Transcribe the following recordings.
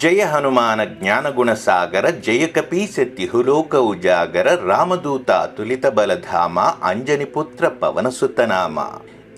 జయ హనుమాన జ్ఞానగుణ సాగర జయ కపీశతిహులోక ఉజాగర రామదూత అతులిత బలధామ అంజనిపుత్ర పవనసుతనామ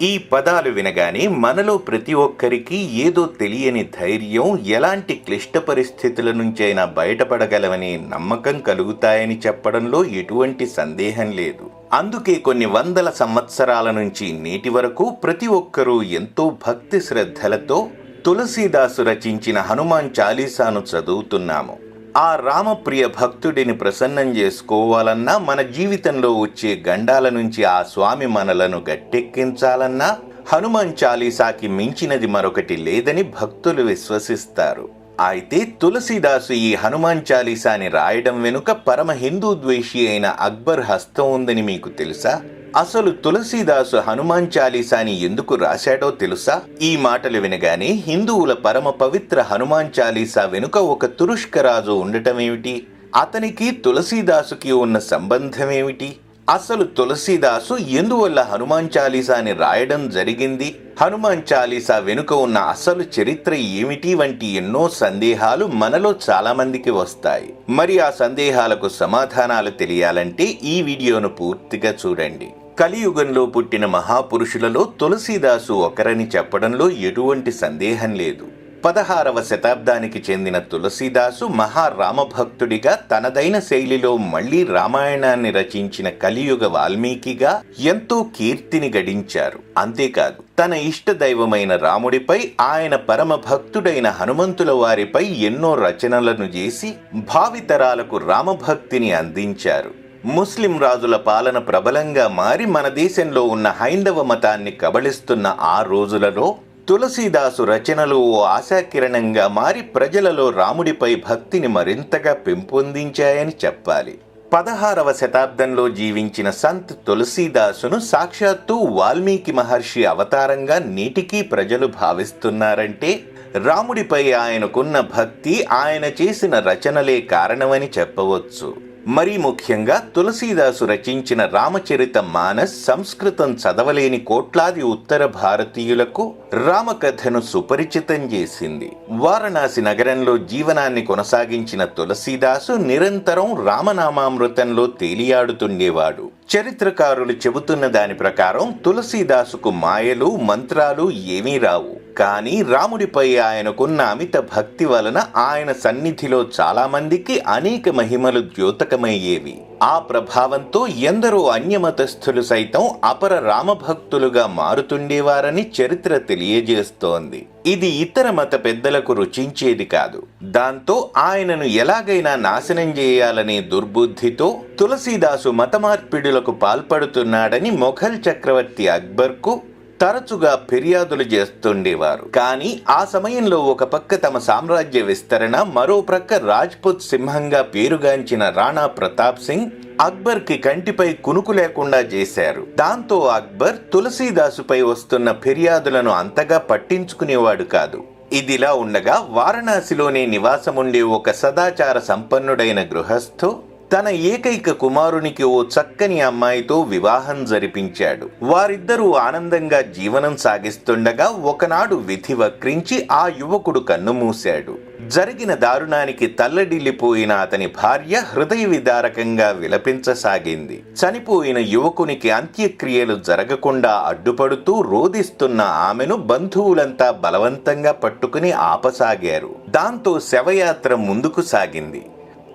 ఈ పదాలు వినగానే మనలో ప్రతి ఒక్కరికి ఏదో తెలియని ధైర్యం ఎలాంటి క్లిష్ట పరిస్థితుల నుంచైనా బయటపడగలమనే నమ్మకం కలుగుతాయని చెప్పడంలో ఎటువంటి సందేహం లేదు. అందుకే కొన్ని వందల సంవత్సరాల నుంచి నేటి వరకు ప్రతి ఒక్కరూ ఎంతో భక్తి శ్రద్ధలతో తులసీదాసు రచించిన హనుమాన్ చాలీసాను చదువుతున్నాము. ఆ రామప్రియ భక్తుడిని ప్రసన్నం చేసుకోవాలన్నా మన జీవితంలో వచ్చే గండాల నుంచి ఆ స్వామి మనలను గట్టెక్కించాలన్నా హనుమాన్ చాలీసాకి మించినది మరొకటి లేదని భక్తులు విశ్వసిస్తారు. అయితే తులసీదాసు ఈ హనుమాన్ చాలీసాని రాయడం వెనుక పరమ హిందూ ద్వేషి అయిన అక్బర్ హస్తం ఉందని మీకు తెలుసా? అసలు తులసీదాసు హనుమాన్ చాలీసాని ఎందుకు రాశాడో తెలుసా? ఈ మాటలు వినగానే హిందువుల పరమ పవిత్ర హనుమాన్ చాలీసా వెనుక ఒక తురుష్క రాజు ఉండటమేమిటి? అతనికి తులసీదాసుకి ఉన్న సంబంధమేమిటి? అసలు తులసీదాసు ఎందువల్ల హనుమాన్ చాలీసాని రాయడం జరిగింది? హనుమాన్ చాలీసా వెనుక ఉన్న అసలు చరిత్ర ఏమిటి? వంటి ఎన్నో సందేహాలు మనలో చాలా మందికి వస్తాయి. మరి ఆ సందేహాలకు సమాధానాలు తెలియాలంటే ఈ వీడియోను పూర్తిగా చూడండి. కలియుగంలో పుట్టిన మహాపురుషులలో తులసీదాసు ఒకరని చెప్పడంలో ఎటువంటి సందేహం లేదు. పదహారవ శతాబ్దానికి చెందిన తులసీదాసు మహారామభక్తుడిగా తనదైన శైలిలో మళ్ళీ రామాయణాన్ని రచించిన కలియుగ వాల్మీకిగా ఎంతో కీర్తిని గడించారు. అంతేకాదు తన ఇష్ట దైవమైన రాముడిపై ఆయన పరమ భక్తుడైన హనుమంతుల వారిపై ఎన్నో రచనలను చేసి భావితరాలకు రామభక్తిని అందించారు. ముస్లిం రాజుల పాలన ప్రబలంగా మారి మన దేశంలో ఉన్న హైందవ మతాన్ని కబళిస్తున్న ఆ రోజులలో తులసీదాసు రచనలు ఓ ఆశాకిరణంగా మారి ప్రజలలో రాముడిపై భక్తిని మరింతగా పెంపొందించాయని చెప్పాలి. పదహారవ శతాబ్దంలో జీవించిన సంత్ తులసీదాసును సాక్షాత్తు వాల్మీకి మహర్షి అవతారంగా నేటికీ ప్రజలు భావిస్తున్నారంటే రాముడిపై ఆయనకున్న భక్తి ఆయన చేసిన రచనలే కారణమని చెప్పవచ్చు. మరీ ముఖ్యంగా తులసీదాసు రచించిన రామచరిత మానస్ సంస్కృతం చదవలేని కోట్లాది ఉత్తర భారతీయులకు రామకథను సుపరిచితం చేసింది. వారణాసి నగరంలో జీవనాన్ని కొనసాగించిన తులసీదాసు నిరంతరం రామనామామృతంలో తేలియాడుతుండేవాడు. చరిత్రకారులు చెబుతున్న దాని ప్రకారం తులసీదాసుకు మాయలు మంత్రాలు ఏమీ రావు. కానీ రాముడిపై ఆయనకున్న అమిత భక్తి వలన ఆయన సన్నిధిలో చాలామందికి అనేక మహిమలు ద్యోతకమయ్యేవి. ఆ ప్రభావంతో ఎందరో అన్యమతస్థులు సైతం అపర రామభక్తులుగా మారుతుండేవారని చరిత్ర తెలియజేస్తోంది. ఇది ఇతర మత పెద్దలకు రుచించేది కాదు. దాంతో ఆయనను ఎలాగైనా నాశనం చేయాలనే దుర్బుద్ధితో తులసీదాసు మత మార్పిడులకు పాల్పడుతున్నాడని మొఘల్ చక్రవర్తి అక్బర్కు తరచుగా ఫిర్యాదులు చేస్తుండేవారు. కానీ ఆ సమయంలో ఒక పక్క తమ సామ్రాజ్య విస్తరణ మరో ప్రక్క రాజ్పుత్ సింహంగా పేరుగాంచిన రాణా ప్రతాప్ సింగ్ అక్బర్కి కంటిపై కునుకు లేకుండా చేశారు. దాంతో అక్బర్ తులసీదాసుపై వస్తున్న ఫిర్యాదులను అంతగా పట్టించుకునేవాడు కాదు. ఇదిలా ఉండగా వారణాసిలోనే నివాసముండే ఒక సదాచార సంపన్నుడైన గృహస్థు తన ఏకైక కుమారునికి ఓ చక్కని అమ్మాయితో వివాహం జరిపించాడు. వారిద్దరూ ఆనందంగా జీవనం సాగిస్తుండగా ఒకనాడు విధి వక్రించి ఆ యువకుడు కన్నుమూశాడు జరిగిన దారుణానికి తల్లడిల్లిపోయిన అతని భార్య హృదయ విదారకంగా విలపించసాగింది. చనిపోయిన యువకునికి అంత్యక్రియలు జరగకుండా అడ్డుపడుతూ రోదిస్తున్న ఆమెను బంధువులంతా బలవంతంగా పట్టుకుని ఆపసాగారు. దాంతో శవయాత్ర ముందుకు సాగింది.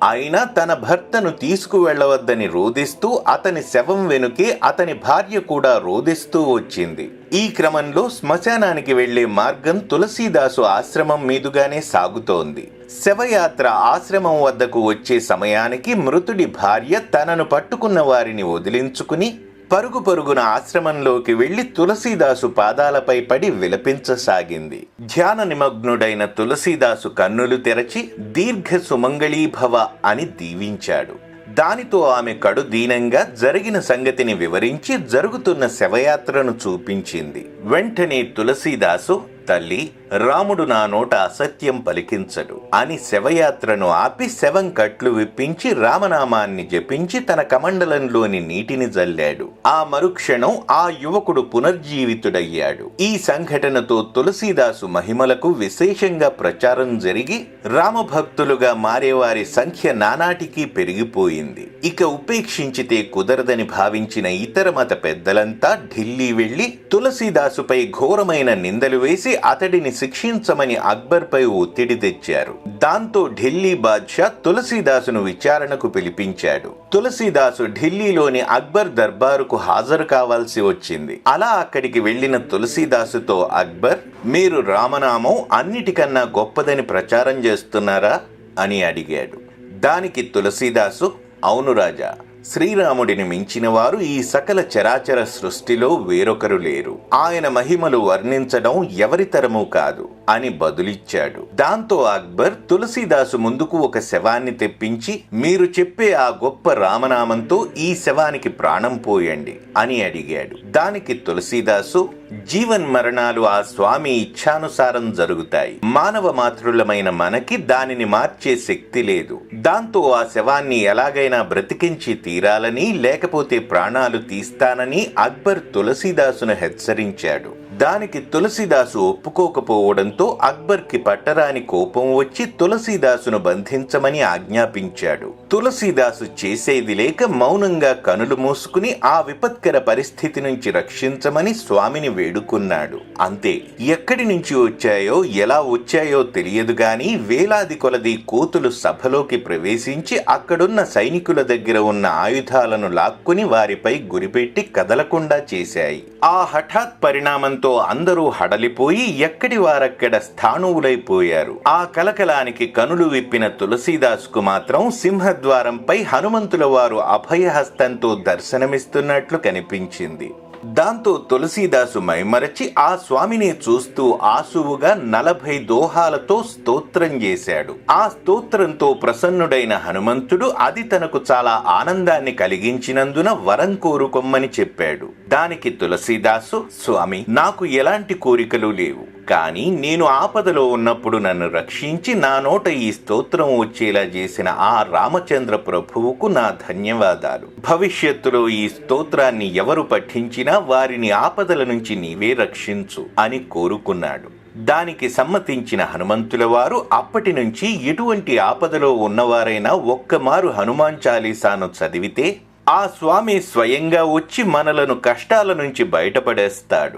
అయినా తన భర్తను తీసుకువెళ్ళవద్దని రోదిస్తూ అతని శవం వెనుకే అతని భార్య కూడా రోదిస్తూ వచ్చింది. ఈ క్రమంలో శ్మశానానికి వెళ్ళే మార్గం తులసీదాసు ఆశ్రమం మీదుగానే సాగుతోంది. శవయాత్ర ఆశ్రమం వద్దకు వచ్చే సమయానికి మృతుడి భార్య తనను పట్టుకున్న వారిని వదిలించుకుని పరుగు పరుగున ఆశ్రమంలోకి వెళ్ళి తులసీదాసు పాదాలపై పడి విలపించసాగింది. ధ్యాన నిమగ్నుడైన తులసీదాసు కన్నులు తెరచి దీర్ఘ సుమంగళీభవ అని దీవించాడు. దానితో ఆమె కడు దీనంగా జరిగిన సంగతిని వివరించి జరుగుతున్న శవయాత్రను చూపించింది. వెంటనే తులసీదాసు తల్లి రాముడు నా నోట అసత్యం పలికించడు. అని శవయాత్రను ఆపి శవం కట్లు విప్పించి రామనామాన్ని జపించి తన కమండలంలోని నీటిని జల్లాడు. ఆ మరుక్షణం ఆ యువకుడు పునర్జీవితుడయ్యాడు. ఈ సంఘటనతో తులసీదాసు మహిమలకు విశేషంగా ప్రచారం జరిగి రామభక్తులుగా మారేవారి సంఖ్య నానాటికి పెరిగిపోయింది. ఇక ఉపేక్షించితే కుదరదని భావించిన ఇతర మత పెద్దలంతా ఢిల్లీ వెళ్ళి తులసీదాసుపై ఘోరమైన నిందలు వేసి అతడిని శిక్షించమని అక్బర్పై ఒత్తిడి తెచ్చారు. దాంతో ఢిల్లీ బాద్షా తులసీదాసును విచారణకు పిలిపించాడు. తులసీదాసు ఢిల్లీలోని అక్బర్ దర్బారుకు హాజరు కావాల్సి వచ్చింది. అలా అక్కడికి వెళ్ళిన తులసీదాసుతో అక్బర్ మీరు రామనామం అన్నిటికన్నా గొప్పదని ప్రచారం చేస్తున్నారా? అని అడిగాడు. దానికి తులసీదాసు అవును రాజా శ్రీరాముడిని మించిన వారు ఈ సకల చరాచర సృష్టిలో వేరొకరు లేరు. ఆయన మహిమలు వర్ణించడం ఎవరితరమూ కాదు. అని బదులిచ్చాడు. దాంతో అక్బర్ తులసీదాసు ముందుకు ఒక శవాన్ని తెప్పించి మీరు చెప్పే ఆ గొప్ప రామనామంతో ఈ శవానికి ప్రాణం పోయండి అని అడిగాడు. దానికి తులసీదాసు జీవన్ మరణాలు ఆ స్వామి ఇచ్ఛానుసారం జరుగుతాయి. మానవ మాతృలమైన మనకి దానిని మార్చే శక్తి లేదు. దాంతో ఆ శవాన్ని ఎలాగైనా బ్రతికించి తీరాలని లేకపోతే ప్రాణాలు తీస్తానని అక్బర్ తులసీదాసును హెచ్చరించాడు. దానికి తులసీదాసు ఒప్పుకోకపోవడంతో అక్బర్కి పట్టరాని కోపం వచ్చి తులసీదాసును బంధించమని ఆజ్ఞాపించాడు. తులసీదాసు చేసేది లేక మౌనంగా కనులు మూసుకుని ఆ విపత్కర పరిస్థితి నుంచి రక్షించమని స్వామిని వేడుకున్నాడు. అంతే ఎక్కడి నుంచి వచ్చాయో ఎలా వచ్చాయో తెలియదు గాని వేలాది కొలది కోతులు సభలోకి ప్రవేశించి అక్కడున్న సైనికుల దగ్గర ఉన్న ఆయుధాలను లాక్కుని వారిపై గురిపెట్టి కదలకుండా చేశాయి. ఆ హఠాత్ పరిణామంతో అందరూ హడలిపోయి ఎక్కడి వారక్కడ స్థాణువులైపోయారు ఆ కలకలానికి కనులు విప్పిన తులసీదాసుకు మాత్రం సింహద్వారంపై హనుమంతుల వారు అభయహస్తంతో దర్శనమిస్తున్నట్లు కనిపించింది. దాంతో తులసీదాసు మైమరచి ఆ స్వామిని చూస్తూ ఆసువుగా నలభై దోహాలతో స్తోత్రం చేశాడు. ఆ స్తోత్రంతో ప్రసన్నుడైన హనుమంతుడు అది తనకు చాలా ఆనందాన్ని కలిగించినందున వరం కోరుకొమ్మని చెప్పాడు. దానికి తులసీదాసు స్వామి నాకు ఎలాంటి కోరికలు లేవు. కానీ నేను ఆపదలో ఉన్నప్పుడు నన్ను రక్షించి నా నోట ఈ స్తోత్రం వచ్చేలా చేసిన ఆ రామచంద్ర ప్రభువుకు నా ధన్యవాదాలు. భవిష్యత్తులో ఈ స్తోత్రాన్ని ఎవరు పఠించినా వారిని ఆపదల నుంచి నీవే రక్షించు అని కోరుకున్నాడు. దానికి సమ్మతించిన హనుమంతుల వారు అప్పటి నుంచి ఎటువంటి ఆపదలో ఉన్నవారైనా ఒక్కమారు హనుమాన్ చాలీసాను చదివితే ఆ స్వామి స్వయంగా వచ్చి మనలను కష్టాల నుంచి బయటపడేస్తాడు.